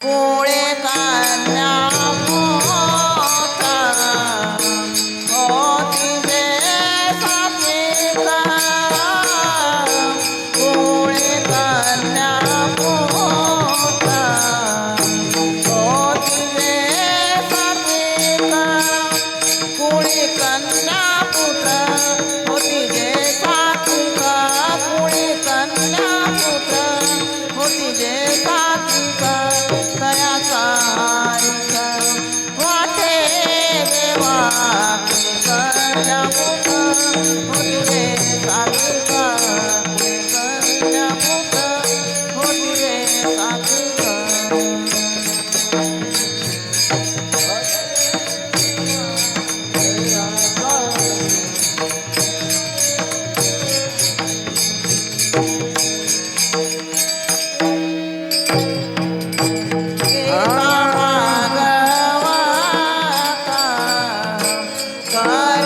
पोळे कान्या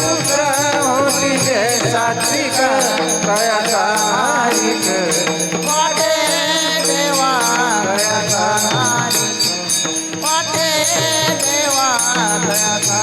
पुत्र होती सात्विक प्रयासा वाटे देवा प्रयासा वाटे देवा प्रयासा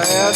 I'm